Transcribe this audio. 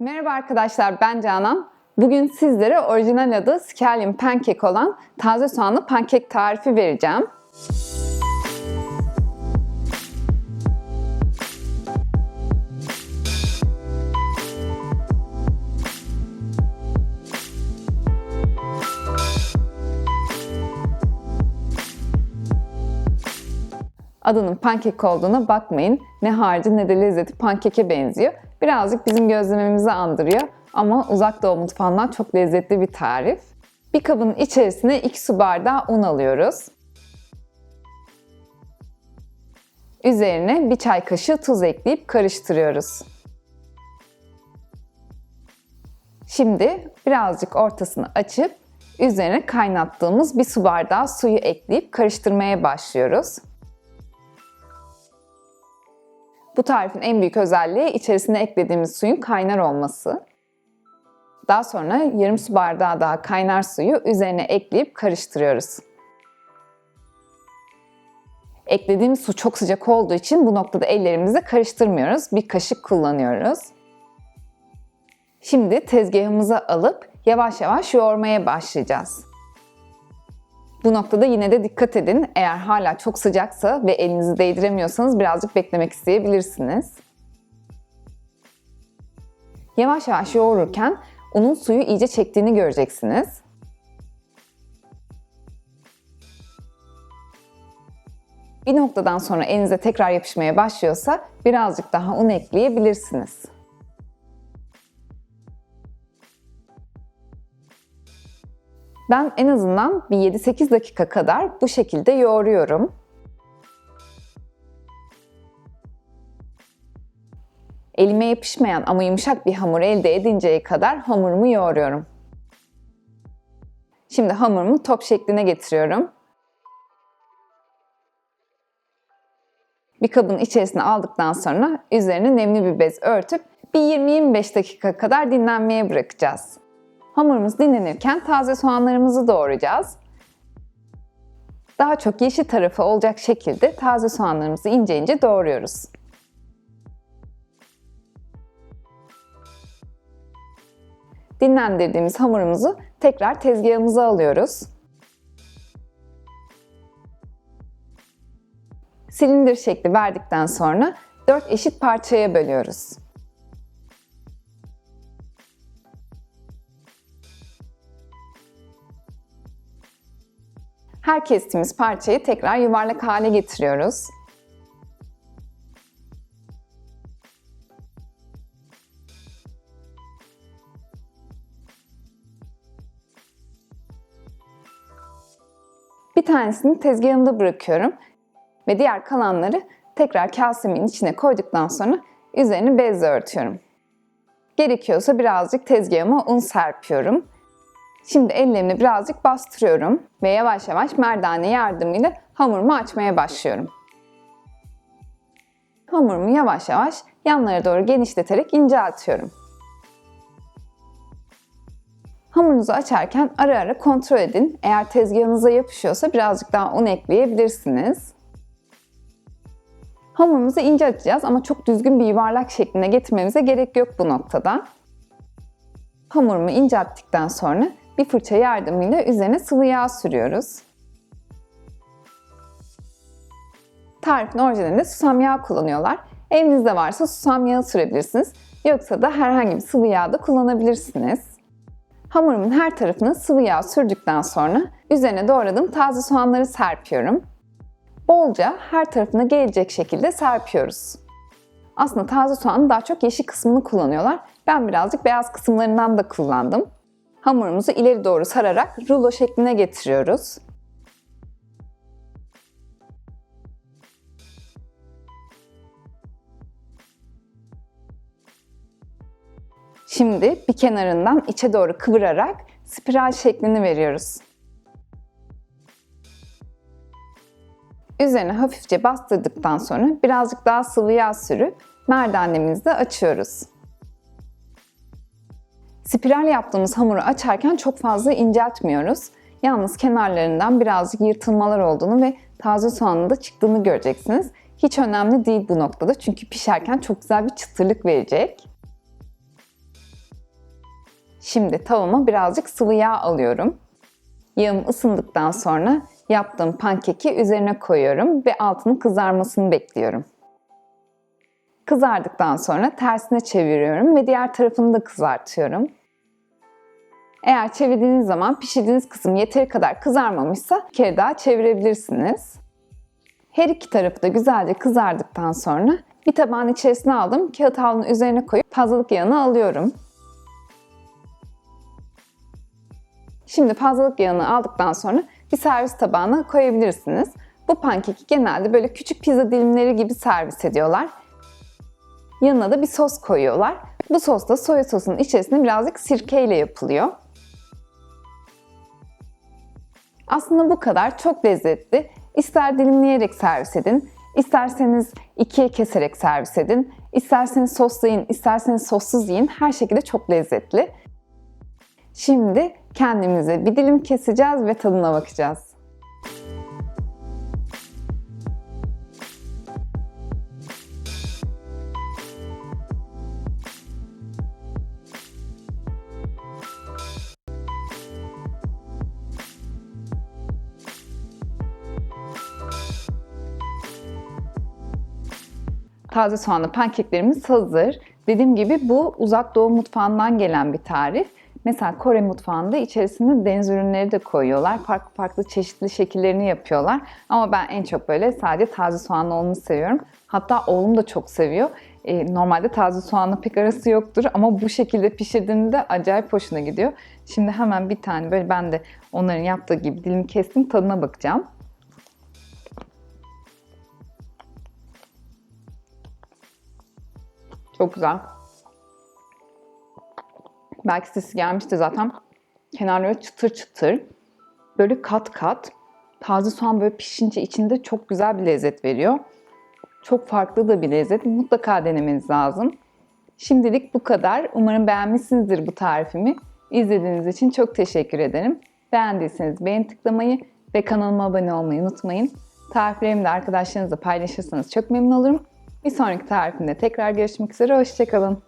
Merhaba arkadaşlar ben Canan. Bugün sizlere orijinal adı Scallion Pancake olan taze soğanlı pankek tarifi vereceğim. Adının pankek olduğuna bakmayın. Ne harcı ne de lezzeti pankeke benziyor. Birazcık bizim gözlememizi andırıyor ama uzak doğu mutfağından çok lezzetli bir tarif. Bir kabın içerisine 2 su bardağı un alıyoruz. Üzerine bir çay kaşığı tuz ekleyip karıştırıyoruz. Şimdi birazcık ortasını açıp üzerine kaynattığımız bir su bardağı suyu ekleyip karıştırmaya başlıyoruz. Bu tarifin en büyük özelliği içerisine eklediğimiz suyun kaynar olması. Daha sonra yarım su bardağı daha kaynar suyu üzerine ekleyip karıştırıyoruz. Eklediğimiz su çok sıcak olduğu için bu noktada ellerimizle karıştırmıyoruz. Bir kaşık kullanıyoruz. Şimdi tezgahımıza alıp yavaş yavaş yoğurmaya başlayacağız. Bu noktada yine de dikkat edin. Eğer hala çok sıcaksa ve elinizi değdiremiyorsanız birazcık beklemek isteyebilirsiniz. Yavaş yavaş yoğururken unun suyu iyice çektiğini göreceksiniz. Bir noktadan sonra elinize tekrar yapışmaya başlıyorsa birazcık daha un ekleyebilirsiniz. Ben en azından bir 7-8 dakika kadar bu şekilde yoğuruyorum. Elime yapışmayan ama yumuşak bir hamur elde edinceye kadar hamurumu yoğuruyorum. Şimdi hamurumu top şekline getiriyorum. Bir kabın içerisine aldıktan sonra üzerine nemli bir bez örtüp bir 20-25 dakika kadar dinlenmeye bırakacağız. Hamurumuz dinlenirken taze soğanlarımızı doğrayacağız. Daha çok yeşil tarafı olacak şekilde taze soğanlarımızı ince ince doğruyoruz. Dinlendirdiğimiz hamurumuzu tekrar tezgahımıza alıyoruz. Silindir şekli verdikten sonra 4 eşit parçaya bölüyoruz. Her kestiğimiz parçayı tekrar yuvarlak hale getiriyoruz. Bir tanesini tezgahımda bırakıyorum ve diğer kalanları tekrar kasemin içine koyduktan sonra üzerini bezle örtüyorum. Gerekiyorsa birazcık tezgahıma un serpiyorum. Şimdi ellerimle birazcık bastırıyorum ve yavaş yavaş merdane yardımıyla hamurumu açmaya başlıyorum. Hamurumu yavaş yavaş yanlara doğru genişleterek inceltiyorum. Hamurunuzu açarken ara ara kontrol edin. Eğer tezgahınıza yapışıyorsa birazcık daha un ekleyebilirsiniz. Hamurumuzu ince açacağız ama çok düzgün bir yuvarlak şekline getirmemize gerek yok bu noktada. Hamurumu incelttikten sonra bir fırça yardımıyla üzerine sıvı yağ sürüyoruz. Tarifin orijinalinde susam yağı kullanıyorlar. Evinizde varsa susam yağı sürebilirsiniz. Yoksa da herhangi bir sıvı yağ da kullanabilirsiniz. Hamurumun her tarafına sıvı yağ sürdükten sonra üzerine doğradığım taze soğanları serpiyorum. Bolca her tarafına gelecek şekilde serpiyoruz. Aslında taze soğanın daha çok yeşil kısmını kullanıyorlar. Ben birazcık beyaz kısımlarından da kullandım. Hamurumuzu ileri doğru sararak rulo şekline getiriyoruz. Şimdi bir kenarından içe doğru kıvırarak spiral şeklini veriyoruz. Üzerine hafifçe bastırdıktan sonra birazcık daha sıvı yağ sürüp merdanemizi açıyoruz. Spiral yaptığımız hamuru açarken çok fazla inceltmiyoruz. Yalnız kenarlarından birazcık yırtılmalar olduğunu ve taze soğanın da çıktığını göreceksiniz. Hiç önemli değil bu noktada çünkü pişerken çok güzel bir çıtırlık verecek. Şimdi tavama birazcık sıvı yağ alıyorum. Yağım ısındıktan sonra yaptığım pankeki üzerine koyuyorum ve altının kızarmasını bekliyorum. Kızardıktan sonra tersine çeviriyorum ve diğer tarafını da kızartıyorum. Eğer çevirdiğiniz zaman pişirdiğiniz kısım yeteri kadar kızarmamışsa bir kere daha çevirebilirsiniz. Her iki tarafı da güzelce kızardıktan sonra bir tabağın içerisine aldım. Kağıt havlunun üzerine koyup fazlalık yağını alıyorum. Şimdi fazlalık yağını aldıktan sonra bir servis tabağına koyabilirsiniz. Bu pankeki genelde böyle küçük pizza dilimleri gibi servis ediyorlar. Yanına da bir sos koyuyorlar. Bu sos da soya sosunun içerisinde birazcık sirkeyle yapılıyor. Aslında bu kadar çok lezzetli. İster dilimleyerek servis edin, isterseniz ikiye keserek servis edin, isterseniz soslayın, isterseniz sossuz yiyin. Her şekilde çok lezzetli. Şimdi kendimize bir dilim keseceğiz ve tadına bakacağız. Taze soğanlı pankeklerimiz hazır. Dediğim gibi bu uzak doğu mutfağından gelen bir tarif. Mesela Kore mutfağında içerisine deniz ürünleri de koyuyorlar. Farklı farklı çeşitli şekillerini yapıyorlar. Ama ben en çok böyle sadece taze soğanlı olanı seviyorum. Hatta oğlum da çok seviyor. Ee, normalde taze soğanla pek arası yoktur ama bu şekilde pişirdiğinde acayip hoşuna gidiyor. Şimdi hemen bir tane böyle ben de onların yaptığı gibi dilim kestim tadına bakacağım. Çok güzel. Belki sesi gelmişti zaten. Kenarları çıtır çıtır. Böyle kat kat. Taze soğan böyle pişince içinde çok güzel bir lezzet veriyor. Çok farklı da bir lezzet. Mutlaka denemeniz lazım. Şimdilik bu kadar. Umarım beğenmişsinizdir bu tarifimi. İzlediğiniz için çok teşekkür ederim. Beğendiyseniz beğen tıklamayı ve kanalıma abone olmayı unutmayın. Tariflerimi de arkadaşlarınızla paylaşırsanız çok memnun olurum. Bir sonraki tarifimde tekrar görüşmek üzere. Hoşçakalın.